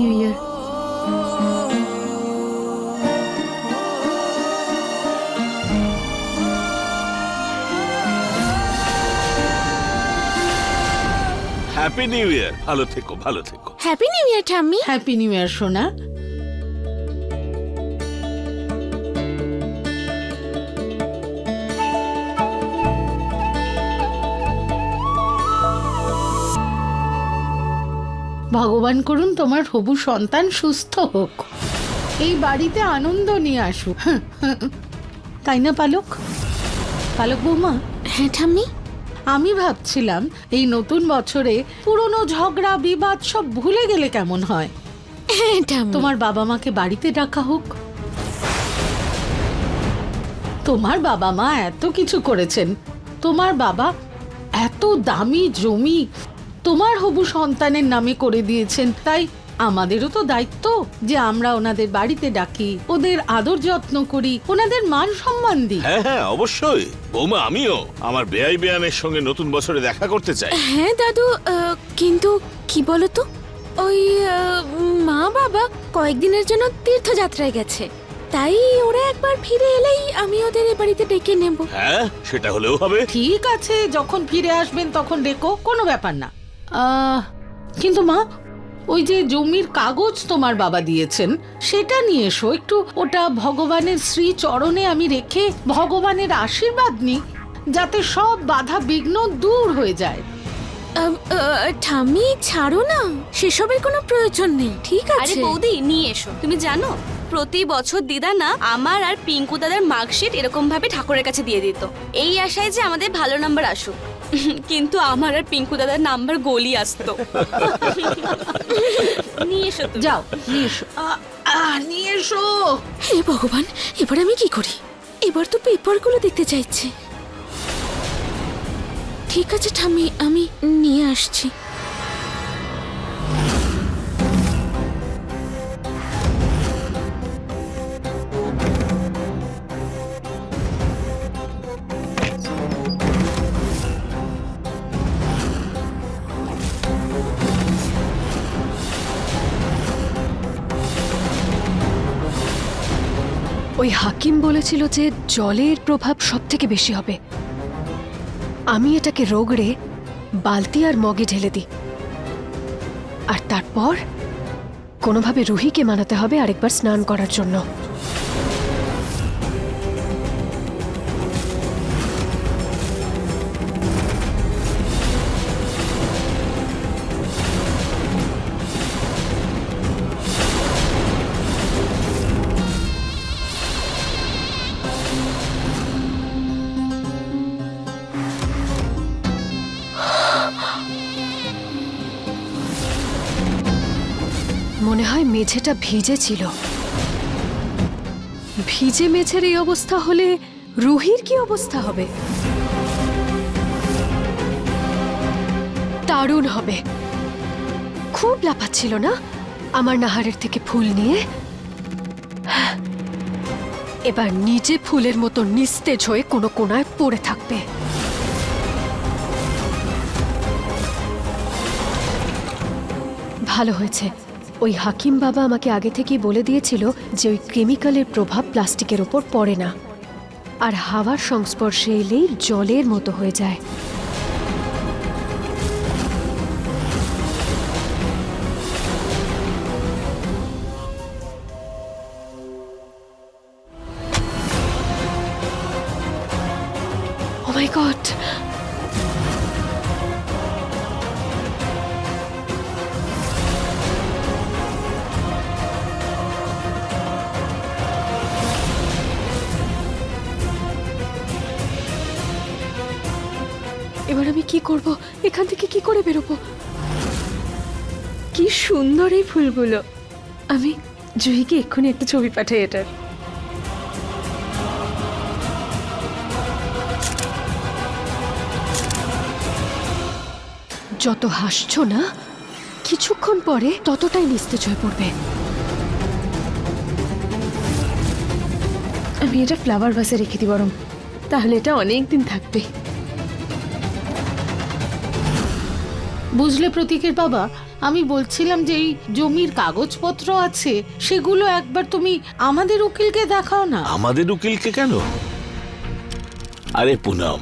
Happy new year happy new year ভালো থেকো ভালো থেকো। হ্যাপি নিউ ইয়ার ঠাম্মি। হ্যাপি নিউ ইয়ার সোনা। ভগবান করুন তোমার হবু সন্তান সুস্থ হোক। এই বাড়িতে আনন্দ নিয়ে আসুক। তাই না পালক? পালক বৌমা? হ্যাঁ ঠাম্মি? আমি ভাবছিলাম এই নতুন বছরে পুরনো ঝগড়া বিবাদ সব ভুলে গেলে কেমন হয়? হ্যাঁ তোমার বাবা মাকে বাড়িতে ডাকা হোক। তোমার বাবা মা এত কিছু করেছেন। তোমার বাবা এত দামি জমি তোমার হবু সন্তানের নামে করে দিয়েছেন। তাই আমাদেরও তো দায়িত্ব যে আমরা ওনাদের বাড়িতে ডাকি ওদের আদর যত্ন করি ওনাদের মান সম্মান দিই। হ্যাঁ হ্যাঁ অবশ্যই। বৌমা আমিও আমার বেআই বেয়ানের সঙ্গে নতুন বছরে দেখা করতে চাই। হ্যাঁ দাদু আহ, কিন্তু কি বলতো? ওই আহ, মা বাবা কয়েকদিনের জন্য তীর্থযাত্রায় গেছে। তাই ওরা একবার ফিরে এলেই আমি ওদের এ বাড়িতে ডেকে নেব। হ্যাঁ সেটা হলেও হবে। ঠিক আছে যখন ফিরে আসবেন তখন ডেকো কোনো ব্যাপার না। কিন্তু মা ওই যে জমির কাগজ তোমার বাবা দিয়েছেন সেটা নিয়ে এসো। একটু ওটা ভগবানের শ্রী চরণে আমি রেখে ভগবানের আশীর্বাদ নিই যাতে সব বাধা বিঘ্ন দূর হয়ে যায়। ঠাম্মি ছাড়ো না। সেসবের কোনো প্রয়োজন নেই ঠিক আরে আছে? বৌদি নিয়ে এসো। তুমি জানো প্রতি বছর দিদা না আমার আর পিঙ্কু দাদার মার্কশিট এরকম ভাবে ঠাকুরের কাছে দিয়ে দিত। এই আশায় যে আমাদের ভালো নাম্বার আসুক। কিন্তু আমার আর পিঙ্কু দাদার নাম্বার গলি আসতো। নিয়ে এসো তুমি। যাও নিয়ে এসো। আহ, আহ, নিয়ে এসো। হে ভগবান এবার আমি কি করি? এবার তো পেপারগুলো দেখতে চাইছে। ঠিক আছে ঠামি আমি নিয়ে আসছি। ওই হাকিম বলেছিল যে জলের প্রভাব সব থেকে বেশি হবে। আমি এটাকে রোগড়ে বালতি আর মগে ঢেলে দিই। আর তারপর কোনোভাবে রুহিকে মানাতে হবে আরেকবার স্নান করার জন্য। মনে হয় মেঝেটা ভিজে ছিল। ভিজে মেঝের এই অবস্থা হলে রুহির কি অবস্থা হবে? দারুণ হবে। খুব লাফাচ্ছিল না আমার নাহারের থেকে ফুল নিয়ে? এবার নিজে ফুলের মতো নিস্তেজ হয়ে কোনো কোনায় পড়ে থাকবে। ভালো হয়েছে। ওই হাকিম বাবা আমাকে আগে থেকেই বলে দিয়েছিল যে ওই কেমিক্যালের প্রভাব প্লাস্টিকের ওপর পড়ে না। আর হাওয়ার সংস্পর্শে এলেই জলের মতো হয়ে যায়। ফুলগুলো। আমি জুহিকে এক্ষুনি একটা ছবি পাঠাই এটার। যত হাসছো না কিছুক্ষণ পরে ততটাই নিস্তেজ হয়ে পড়বে। আমি এটা ফ্লাওয়ার ভাসে রেখে দিই বরং তাহলে এটা অনেক দিন থাকবে। বুঝলে প্রতীকের বাবা আমি বলছিলাম যে এই জমির কাগজপত্র আছে সেগুলো একবার তুমি আমাদের উকিলকে দেখাও না। আমাদের উকিলকে কেন? আরে পুনম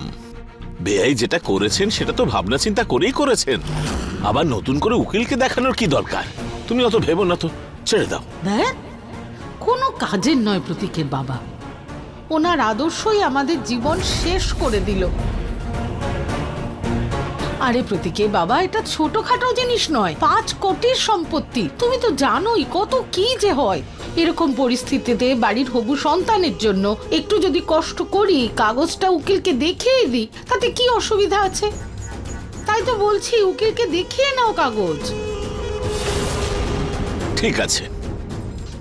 বেআই যেটা করেছেন সেটা তো ভাবনা চিন্তা করেই করেছেন। আবার নতুন করে উকিলকে দেখানোর কি দরকার? তুমি অত ভেবো না তো ছেড়ে দাও। দেখ কোনো কাজের নয় প্রতীকের বাবা। ওনার আদর্শই আমাদের জীবন শেষ করে দিল। আরে প্রতীকের বাবা এটা ছোটখাটো জিনিস নয়। পাঁচ কোটির সম্পত্তি। তুমি তো জানোই কত কি যে হয়। এরকম পরিস্থিতিতে বাড়ির হবু সন্তানের জন্য একটু যদি কষ্ট করি কাগজটা উকিলকে দেখিয়ে দিই তাতে কি অসুবিধা আছে? তাই তো বলছি উকিলকে দেখিয়ে নাও কাগজ। ঠিক আছে।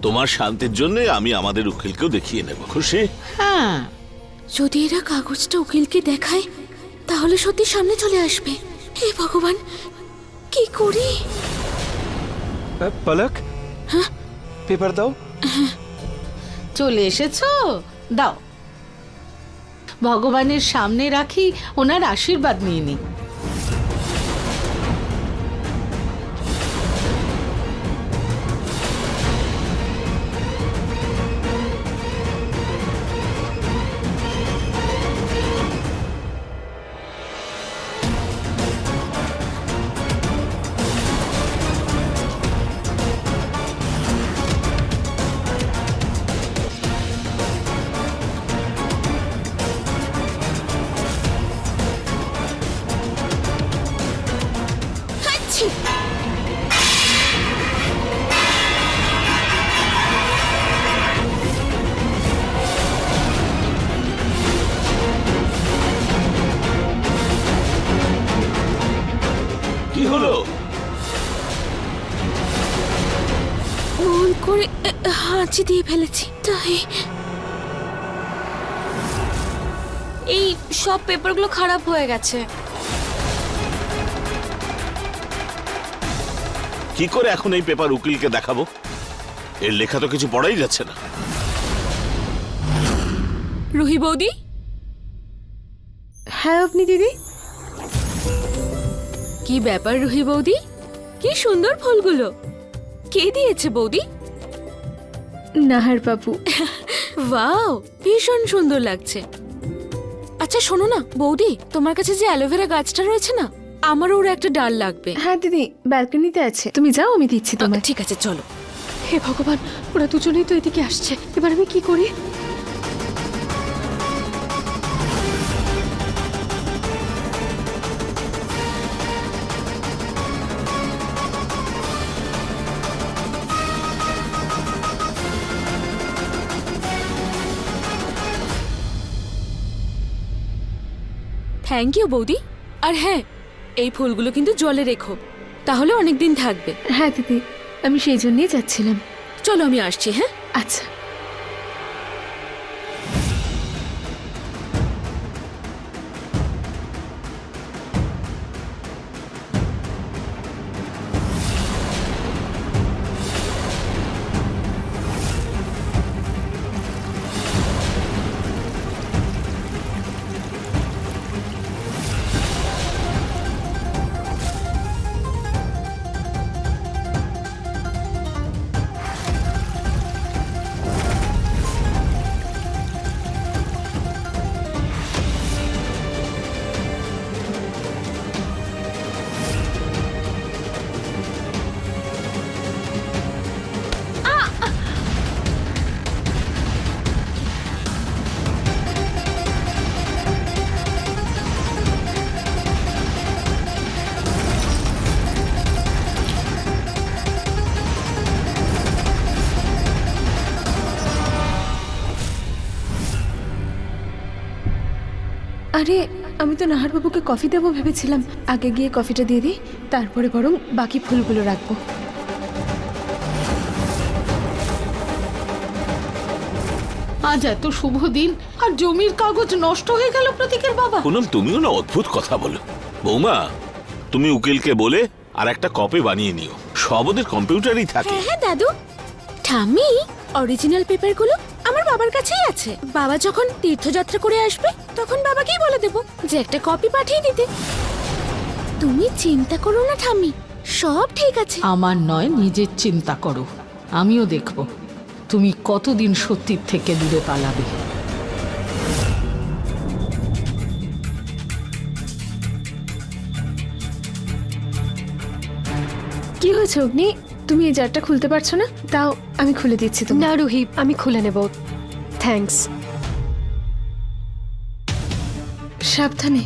তোমার শান্তির জন্য আমি আমাদের উকিলকেও দেখিয়ে নেব খুশি? হ্যাঁ। যদি এরা কাগজটা উকিলকে দেখায় তাহলে সত্যি সামনে চলে আসবে। হে ভগবান কি করি? পলক? পেপার দাও। চলে এসেছ? দাও। ভগবানের সামনে রাখি ওনার আশীর্বাদ নিয়ে নি হাঁচি দিয়ে ফেলেছি তাই। এই সব পেপারগুলো খারাপ হয়ে গেছে। কি করে এখন এই পেপার উকিলকে দেখাবো? এর লেখা তো কিছু পড়াই যাচ্ছে না। রুহি বৌদি? হ্যাঁ আপনি দিদি? কি ব্যাপার রুহি বৌদি? কি সুন্দর ফুলগুলো। কে দিয়েছে বৌদি? নাহার বাবু। ওয়াও ভীষণ সুন্দর লাগছে। আচ্ছা শোনো না বৌদি তোমার কাছে যে অ্যালোভেরা গাছটা রয়েছে না আমারও ওর একটা ডাল লাগবে। হ্যাঁ দিদি ব্যালকনিতে আছে। তুমি যাও আমি দিচ্ছি তোমার ঠিক আছে চলো। হে ভগবান ওরা দুজনেই তো এদিকে আসছে। এবার আমি কি করি? থ্যাংক ইউ বৌদি। আর হ্যাঁ এই ফুলগুলো কিন্তু জলে রেখো। তাহলে অনেক দিন থাকবে। হ্যাঁ দিদি আমি সেই জন্যই যাচ্ছিলাম। চলো আমি আসছি হ্যাঁ? আচ্ছা। আরে আমি তো নাহারবাবুকে কফি দেবো ভেবেছিলাম। আগে গিয়ে কফিটা দিয়ে দিই তারপরে বরং বাকি ফুলগুলো রাখব। আজ এত শুভ দিন আর জমির কাগজ নষ্ট হয়ে গেল প্রতীকের বাবা। পুনম তুমিও না অদ্ভুত কথা বলো। বৌমা তুমি উকিলকে বলে আর একটা কপি বানিয়ে নিও। সব ওদের কম্পিউটারই থাকে। হ্যাঁ হ্যাঁ দাদু। ঠাম্মি অরিজিনাল পেপারগুলো বাবার কাছেই আছে। বাবা যখন তীর্থযাত্রা করে আসবে তখন বাবাকেই বলে দেব যে একটা কপি পাঠিয়ে দিতে। তুমি চিন্তা করো না ঠাম্মি। সব ঠিক আছে। আমার নয় নিজের চিন্তা করো। আমিও দেখব। তুমি কতদিন সত্যির থেকে দূরে পালাবে? কি হয়েছে অগ্নি? তুমি এই জারটা খুলতে পারছ না? তাও আমি খুলে দিচ্ছি তুমি না রুহি আমি খুলে নেব। থ্যাঙ্কস সাবধানে।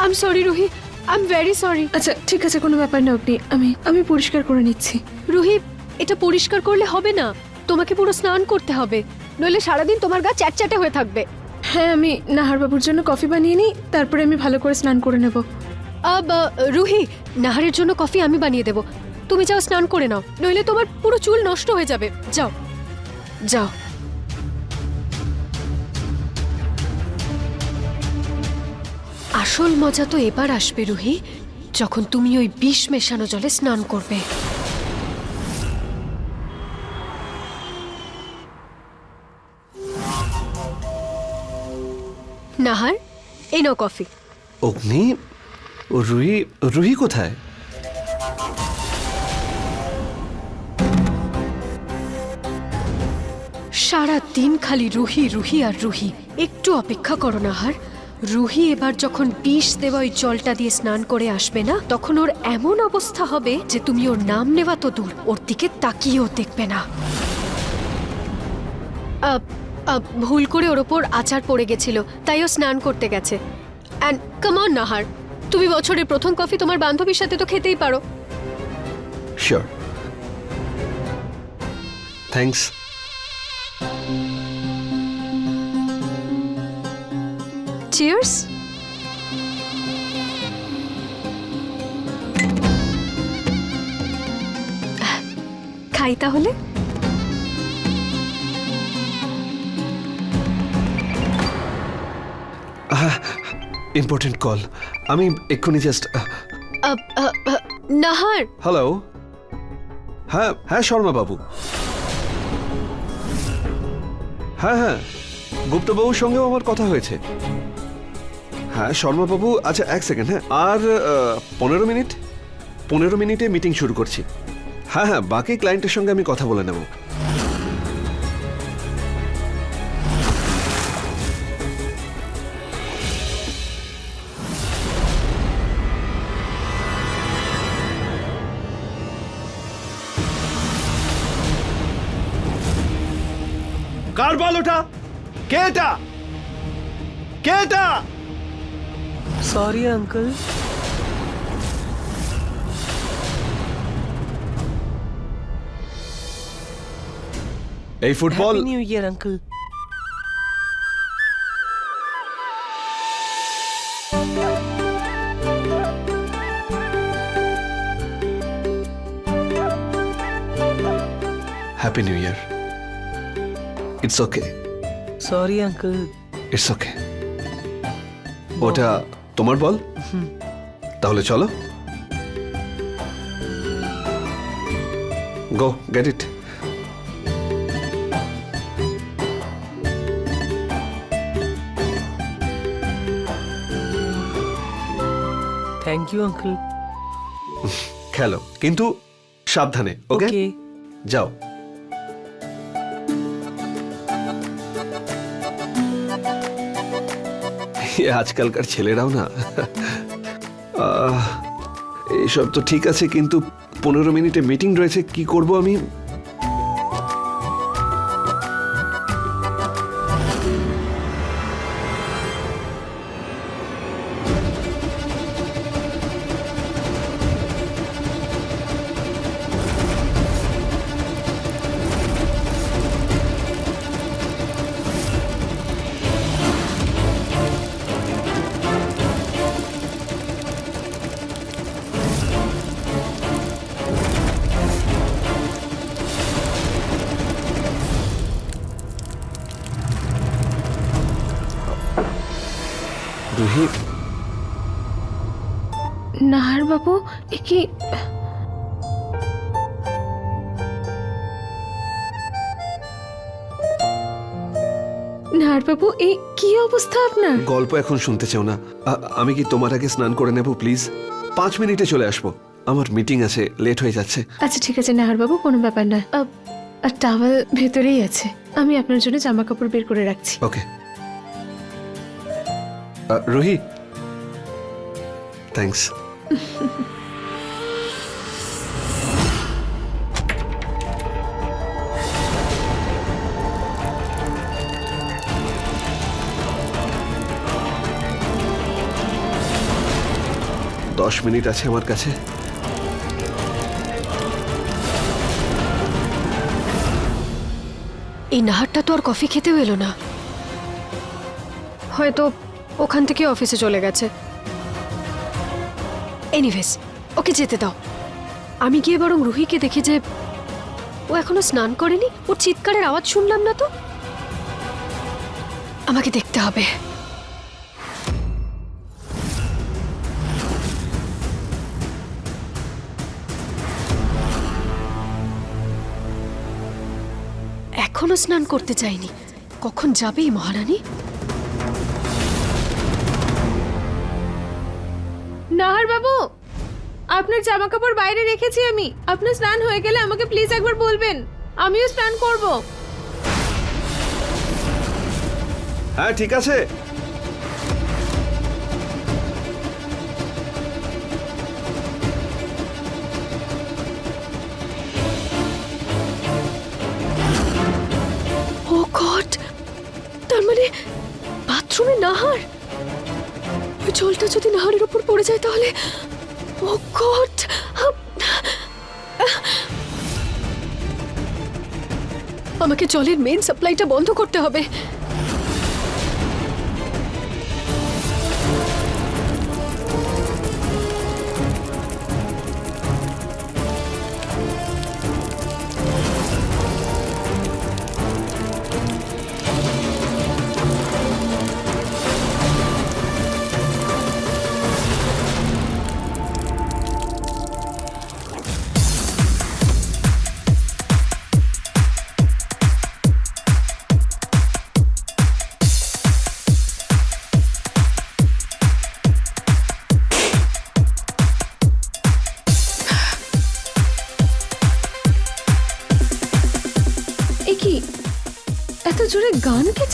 I am sorry Ruhi I am very sorry আচ্ছা ঠিক আছে কোনো ব্যাপার না অগ্নি। আমি আমি পরিষ্কার করে নিচ্ছি। রুহি এটা পরিষ্কার করলে হবে না। তোমাকে পুরো স্নান করতে হবে। নইলে সারাদিন তোমার গা চ্যাটচ্যাটে হয়ে থাকবে। হ্যাঁ আমি নাহার বাবুর জন্য কফি বানিয়ে নিই তারপরে আমি ভালো করে স্নান করে নেব। আব রুহি নাহারের জন্য কফি আমি বানিয়ে দেব। তুমি যাও স্নান করে নাও। নইলে তোমার পুরো চুল নষ্ট হয়ে যাবে। যাও। যাও। আসল মজা তো এবার আসবে রুহি যখন তুমি ওই বিষ মেশানো জলে স্নান করবে। নাহার এই নাও কফি। অগ্নি ও রুহি রুহি কোথায়? সারা দিন খালি রুহি রুহি আর রুহি। একটু অপেক্ষা করো না হার রুহি এবার যখন বিষ দেওয়া ওই জলটা দিয়ে স্নান করে আসবে না, তখন ওর এমন অবস্থা হবে যে তুমি ওর নাম নেওয়া তো দূর, ওর দিকে তাকিয়েও দেখবে না। ভুল করে ওর ওপর আচার পড়ে গেছিল, তাই ও স্নান করতে গেছে। অ্যান্ড নাহার, তুমি বছরের প্রথম কফি তোমার বান্ধবীর সাথে তো খেতেই পারো। শিওর থ্যাঙ্কস চিয়ার্স খাই তাহলে। ইম্পর্টেন্ট কল আমি এক্ষুনি জাস্ট নাহার। হ্যালো হ্যাঁ হ্যাঁ শর্মা বাবু। হ্যাঁ হ্যাঁ গুপ্তবাবুর সঙ্গেও আমার কথা হয়েছে। হ্যাঁ শর্মা বাবু আচ্ছা এক সেকেন্ড হ্যাঁ। আর পনেরো মিনিট? পনেরো মিনিটে মিটিং শুরু করছি। হ্যাঁ হ্যাঁ বাকি ক্লায়েন্টের সঙ্গে আমি কথা বলে নেব। কার বল ওটা? কে এটা? কে এটা? Sorry, Uncle. Hey, football. Happy New Year, Uncle. Happy New Year. It's okay. Sorry, Uncle. It's okay. ওটা তোমার বল। তাহলে চলো। Go get it thank you uncle খেলো কিন্তু সাবধানে ওকে যাও। আজকালকার ছেলেরাও না। এসব তো ঠিক আছে, কিন্তু পনেরো মিনিটে মিটিং রয়েছে, কি করব আমি? নাহার বাবু এ কি? নাহার বাবু এই কি অবস্থা আপনার? গল্প এখন শুনতে চাও না। আ- আমি কি তোমার আগে স্নান করে নেব প্লিজ? পাঁচ মিনিটে চলে আসব। আমার মিটিং আছে লেট হয়ে যাচ্ছে। আচ্ছা ঠিক আছে নাহার বাবু কোনো ব্যাপার না আর টাওয়াল ভেতরেই আছে। আমি আপনার জন্য জামা কাপড় বের করে রাখছি। ওকে। রুহি? থ্যাঙ্কস দশ মিনিট আছে আমার কাছে। এই নাহারটা তো আর কফি খেতেও এলো না। হয়তো ওখান থেকে অফিসে চলে গেছে। এনিভেস ওকে যেতে দাও। আমি গিয়ে বরং রুহিকে দেখি যে ও এখনও স্নান করেনি। ওর চিৎকারের আওয়াজ শুনলাম না তো। আমাকে দেখতে হবে। এখনও স্নান করতে চাইনি। কখন যাবে মহারানী? নাহার বাবু আপনার জামা কাপড় বাইরে রেখেছি আমি। আপনার স্নান হয়ে গেলে আমাকে প্লিজ একবার বলবেন। আমিও স্নান করব। হ্যাঁ ঠিক আছে। ও গড তার মানে বাথরুমে নাহার? জলটা যদি নাহারের উপর পড়ে যায় তাহলে, ও গড! আমাকে জলের মেন সাপ্লাইটা বন্ধ করতে হবে।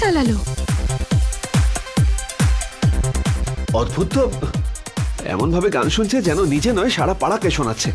চালালো অদ্ভুত তো। এমন ভাবে গান শুনছে যেন নিজে নয় সারা পাড়াকে শোনাচ্ছে।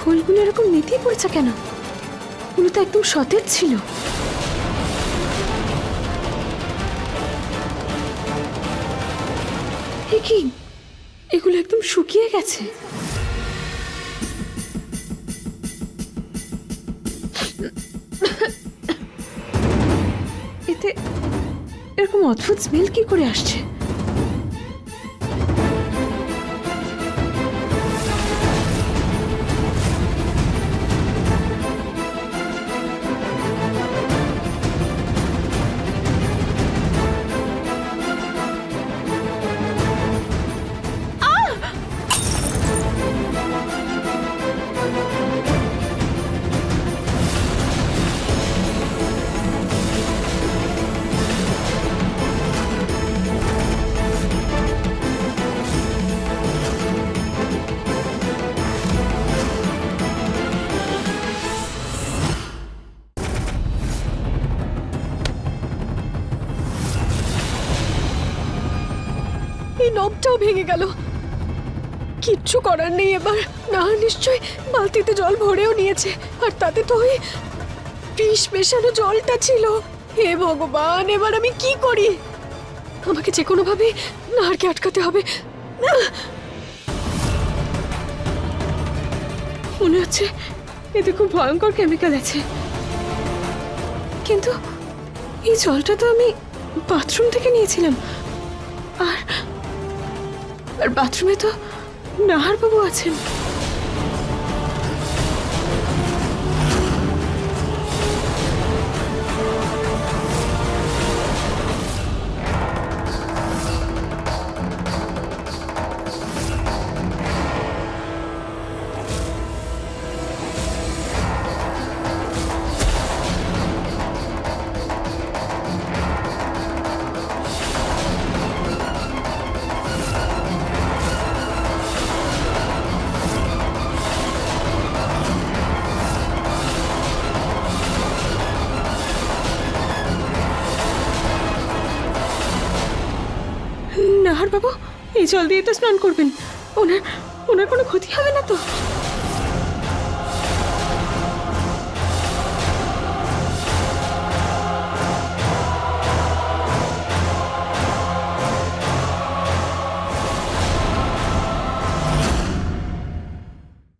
ফুলগুলো এরকম নেতিয়ে পড়েছে কেন? ফুল তো একদম সতেজ ছিল। কি? এগুলো একদম শুকিয়ে গেছে। এতে এরকম অদ্ভুত স্মেল কি করে আসছে? নবটাও ভেঙে গেল। কিচ্ছু করার নেই এবার। না নিশ্চয় বালতিতে জল ভরেও নিয়েছে। আর তাতে তো ওই বিষ মেশানো জলটা ছিল। হে ভগবান, এবার আমি কি করি? আমাকে যে কোনো ভাবে নাহারকে আটকাতে হবে। মনে হচ্ছে এতে খুব ভয়ঙ্কর কেমিক্যাল আছে। কিন্তু এই জলটা তো আমি বাথরুম থেকে নিয়েছিলাম। আর আর বাথরুমে তো নাহার বাবু আছেন। জল দিয়ে তো স্নান করবেন। ওনার ওনার কোনো ক্ষতি হবে না তো?